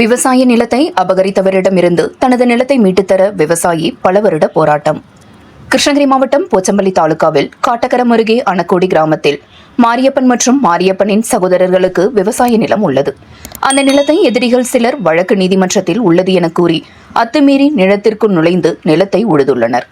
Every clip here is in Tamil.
விவசாய நிலத்தை அபகரித்தவரிடமிருந்து தனது நிலத்தை மீட்டுத்தர விவசாயி பல வருட போராட்டம். கிருஷ்ணகிரி மாவட்டம் போச்சம்பள்ளி தாலுகாவில் காட்டக்கரம் அருகே அணக்கோடி கிராமத்தில் மாரியப்பன் மற்றும் மாரியப்பனின் சகோதரர்களுக்கு விவசாய நிலம் உள்ளது. அந்த நிலத்தை எதிரிகள் சிலர் வழக்கு நீதிமன்றத்தில் உள்ளது என கூறி அத்துமீறி நிலத்திற்குள் நுழைந்து நிலத்தை உழுதுள்ளனர்.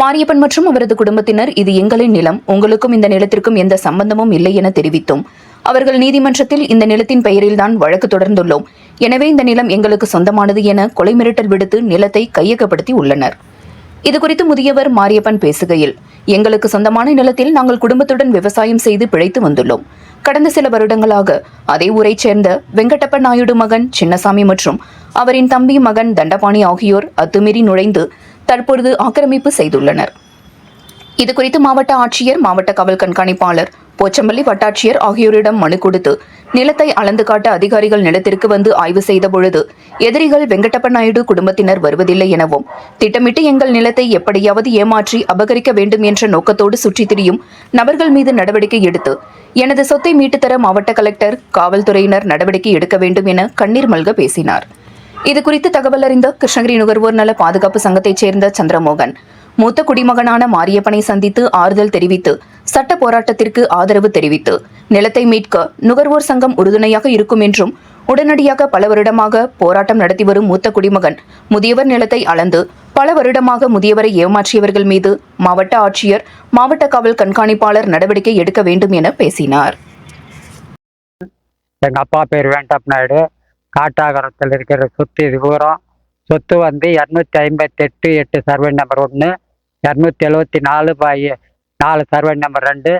மாரியப்பன் மற்றும் அவரது குடும்பத்தினர் இது எங்களின் நிலம். உங்களுக்கும் இந்த நிலத்திற்கும் எந்த சம்பந்தமும் இல்லை என தெரிவித்தும் அவர்கள் நீதிமன்றத்தில் இந்த நிலத்தின் பெயரில்தான் வழக்கு தொடர்ந்துள்ளோம். எனவே இந்த நிலம் எங்களுக்கு சொந்தமானது என கொலை மிரட்டல் விடுத்து நிலத்தை கையகப்படுத்தி உள்ளனர். இதுகுறித்து முதியவர் மாரியப்பன் பேசுகையில் எங்களுக்கு சொந்தமான நிலத்தில் நாங்கள் குடும்பத்துடன் விவசாயம் செய்து பிழைத்து வந்துள்ளோம். கடந்த சில வருடங்களாக அதே ஊரைச் சேர்ந்த வெங்கடப்ப நாயுடு மகன் சின்னசாமி மற்றும் அவரின் தம்பி மகன் தண்டபாணி ஆகியோர் அத்துமீறி நுழைந்து தற்பொழுது ஆக்கிரமிப்பு செய்துள்ளனர். இதுகுறித்து மாவட்ட ஆட்சியர் மாவட்ட காவல் கண்காணிப்பாளர் போச்சம்பள்ளி வட்டாட்சியர் ஆகியோரிடம் மனு கொடுத்து நிலத்தை அளந்து காட்ட அதிகாரிகள் நிலத்திற்கு வந்து ஆய்வு செய்த பொழுது எதிரிகள் வெங்கடப்ப நாயுடு குடும்பத்தினர் வருவதில்லை எனவும் திட்டமிட்டு எங்கள் நிலத்தை எப்படியாவது ஏமாற்றி அபகரிக்க வேண்டும் என்ற நோக்கத்தோடு சுற்றித் திரியும் நபர்கள் மீது நடவடிக்கை எடுத்து எனது சொத்தை மீட்டுத்தர மாவட்ட கலெக்டர் காவல்துறையினர் நடவடிக்கை எடுக்க வேண்டும் என கண்ணீர் மல்க பேசினார். இதுகுறித்து தகவல் அறிந்த கிருஷ்ணகிரி நுகர்வோர் நல பாதுகாப்பு சங்கத்தைச் சேர்ந்த சந்திரமோகன் மூத்த குடிமகனான மாரியப்பனை சந்தித்து ஆறுதல் தெரிவித்து சட்ட போராட்டத்திற்கு ஆதரவு தெரிவித்து நிலத்தை மீட்க நுகர்வோர் சங்கம் உறுதுணையாக இருக்கும் என்றும் உடனடியாக பல வருடமாக போராட்டம் நடத்தி வரும் மூத்த குடிமகன் முதியவர் நிலத்தை அளந்து பல வருடமாக முதியவரை ஏமாற்றியவர்கள் மீது மாவட்ட ஆட்சியர் மாவட்ட காவல் கண்காணிப்பாளர் நடவடிக்கை எடுக்க வேண்டும் என பேசினார். எங்கள் அப்பா பேர் வேண்டப் நாயுடு. காட்டாகரத்தில் இருக்கிற சொத்து இது பூரா சொத்து வந்து இரநூத்தி ஐம்பத்தெட்டு எட்டு சர்வே நம்பர் ஒன்று இரநூத்தி எழுவத்தி நாலு பாய் நாலு சர்வே நம்பர் ரெண்டு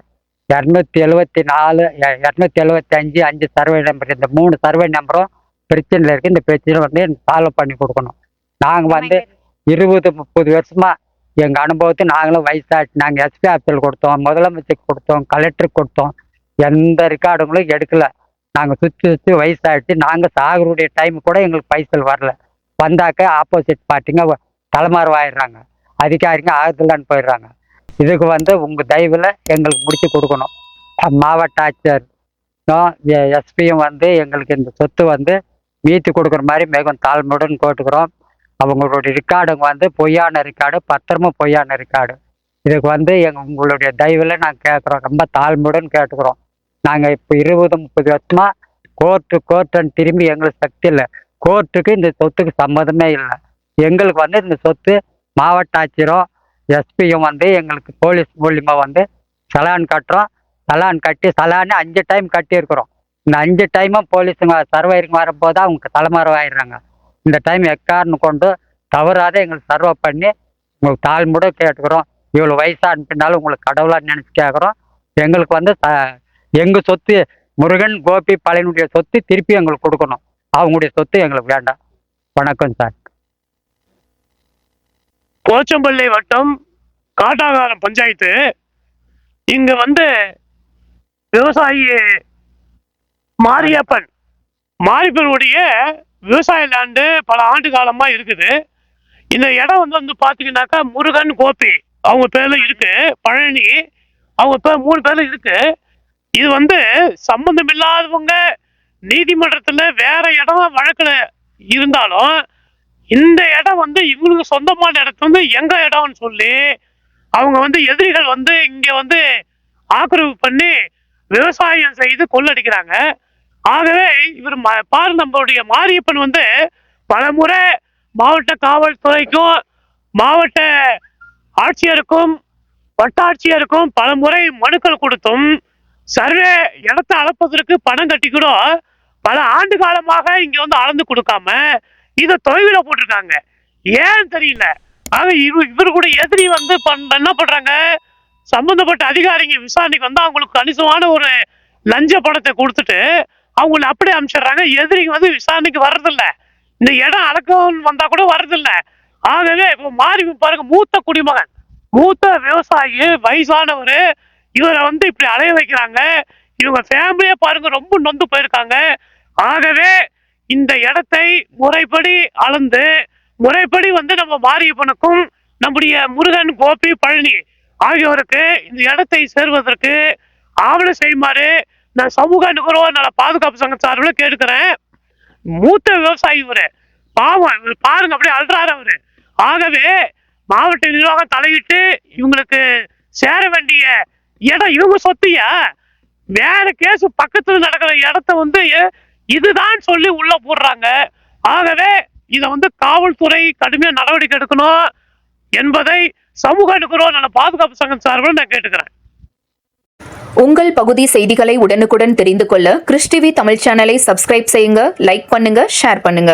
இரநூத்தி எழுவத்தி நாலு இரநூத்தி எழுவத்தி அஞ்சு அஞ்சு சர்வே நம்பர் இந்த மூணு சர்வே நம்பரும் பிரச்சனையில் இருக்குது இந்த பிரச்சனை வந்து சால்வ் பண்ணி கொடுக்கணும். நாங்கள் வந்து இருபது முப்பது வருஷமாக எங்கள் அனுபவத்தை நாங்களும் வயசாச்சு. நாங்கள் எஸ்பி ஆஃபீஸில் கொடுத்தோம் முதலமைச்சருக்கு கொடுத்தோம் கலெக்டருக்கு கொடுத்தோம். எந்த ரெக்கார்டுங்களும் எடுக்கலை. நாங்கள் சுற்றி சுற்றி வயசாகிடுச்சு நாங்கள் சாகருடைய டைம் கூட எங்களுக்கு பைசல் வரல. வந்தாக்க ஆப்போசிட் பார்ட்டிங்க தலைமாறுவாயிடுறாங்க அதிகாரிங்க ஆறுதலான்னு போயிடுறாங்க. இதுக்கு வந்து உங்கள் தயவில் எங்களுக்கு முடிச்சு கொடுக்கணும். மாவட்ட ஆட்சியர் எஸ்பியும் வந்து எங்களுக்கு இந்த சொத்து வந்து மீட்டு கொடுக்குற மாதிரி மிகவும் தாழ்மையுடன் கேட்டுக்கிறோம். அவங்களுடைய ரெக்கார்டுங்க வந்து பொய்யான ரெக்கார்டு பத்திரமும் பொய்யான ரெக்கார்டு இதுக்கு வந்து எங்கள் உங்களுடைய தயவில் நாங்கள் கேட்குறோம் ரொம்ப தாழ்மையுடன் கேட்டுக்கிறோம். நாங்கள் இப்போ இருபது முப்பது வருஷமாக கோர்ட்டு கோர்ட்டுன்னு திரும்பி எங்களுக்கு சக்தி இல்லை. கோர்ட்டுக்கு இந்த சொத்துக்கு சம்மதமே இல்லை. எங்களுக்கு வந்து இந்த சொத்து மாவட்ட ஆட்சியரும் எஸ்பியும் வந்து எங்களுக்கு போலீஸ் மூலியமா வந்து சலான் கட்டுறோம். சலான் கட்டி சலான்னு அஞ்சு டைம் கட்டியிருக்கிறோம். இந்த அஞ்சு டைமும் போலீஸுங்க சர்வைருங்க வரும்போது அவங்க தலைமறைவாயிடுறாங்க. இந்த டைம் எக்காரணம் கொண்டு தவறாத எங்களுக்கு சர்வை பண்ணி உங்களுக்கு தாழ்முட கேட்டுக்கிறோம். இவ்வளோ வயசாக அனுப்பினாலும் உங்களுக்கு கடவுளாக நினச்சி கேட்குறோம். எங்களுக்கு வந்து ச- எங்கள் சொத்து முருகன் கோபி பழையனுடைய சொத்து திருப்பி எங்களுக்கு கொடுக்கணும். அவங்களுடைய சொத்து எங்களுக்கு வேண்டாம். வணக்கம் சார். போச்சம்பள்ளி வட்டம் காட்டாகாரம் பஞ்சாயத்து. இங்க வந்து விவசாயி மாரியப்பன். மாரியப்பனுடைய விவசாய லேண்டு பல ஆண்டு காலமா இருக்குது. இந்த இடம் வந்து வந்து பாத்தீங்கன்னாக்கா முருகன் கோபி. அவங்க பேர்ல இருக்கு. பழனி. அவங்க பேர் மூணு பேர்ல இருக்கு. இது வந்து சம்பந்தம் இல்லாதவங்க நீதிமன்றத்துல வேற இடம் வழக்குல இருந்தாலும் இந்த இடம் வந்து இவங்களுக்கு சொந்தமான இடத்து வந்து எங்க இடம்னு சொல்லி அவங்க வந்து எதிரிகள் வந்து இங்க வந்து ஆக்கிரமிப்பு பண்ணி விவசாயம் செய்து கொள்ளடிக்கிறாங்க. ஆகவே இவர் ம- பாரு நம்மளுடைய மாரியப்பன் வந்து பலமுறை மாவட்ட காவல்துறைக்கும் மாவட்ட ஆட்சியருக்கும் வட்டாட்சியருக்கும் பலமுறை மனுக்கள் கொடுத்தும் சர்வே இடத்தை அளப்பதற்கு பணம் கட்டி கூட பல ஆண்டு காலமாக இங்க வந்து அளந்து கொடுக்காம இதை தொலைவில போட்டிருக்காங்க. ஏன் தெரியல. ஆக இவரு இவர் கூட எதிரி வந்து பண்- என்ன பண்றாங்க? சம்பந்தப்பட்ட அதிகாரிங்க விசாரணைக்கு வந்து அவங்களுக்கு கணிசமான ஒரு லஞ்ச பணத்தை கொடுத்துட்டு அவங்கள அப்படியே அனுப்பிச்சிடுறாங்க. எதிரிங்க வந்து விசாரணைக்கு வர்றதில்ல. இந்த இடம் அடக்கம் வந்தா கூட வர்றதில்ல. ஆகவே இப்போ மாறி பாருங்க மூத்த குடிமகன் மூத்த விவசாயி வயசானவர் இவரை வந்து இப்படி அலைய வைக்கிறாங்க. இவங்க ஃபேமிலியே பாருங்க ரொம்ப நொந்து போயிருக்காங்க. ஆகவே இந்த இடத்தை முறைப்படி அளந்து முறைப்படி வந்து நம்ம மாரியப்பனுக்கும் நம்முடைய முருகன் கோபி பழனி ஆகியோருக்கு இந்த இடத்தை சேர்வதற்கு ஆவணம் செய்யுமாறு நான் சமூக நுகர்வோர் நல பாதுகாப்பு சங்க சார்பில் கேட்டுக்கிறேன். மூத்த விவசாயி இவரு. பாவம் பாருங்க அப்படியே அல்றாரு அவரு. ஆகவே மாவட்ட நிர்வாகம் தலையிட்டு இவங்களுக்கு சேர வேண்டிய இடம் இவங்க சொத்தியா? வேற கேஸ் பக்கத்துல நடக்கிற இடத்த வந்து இதுதான் சொல்லி உள்ள போடுறாங்க. ஆகவே இதை வந்து காவல்துறை கடுமையா நடவடிக்கை எடுக்கணும் என்பதை சமூக நுகர்வோர் பாதுகாப்பு சங்கம் சார்பில் நான் கேட்டுக்கிறேன். உங்கள் பகுதி செய்திகளை உடனுக்குடன் தெரிந்து கொள்ள கிறிஸ்டிவி தமிழ் சேனலை சப்ஸ்கிரைப் செய்யுங்க லைக் பண்ணுங்க ஷேர் பண்ணுங்க.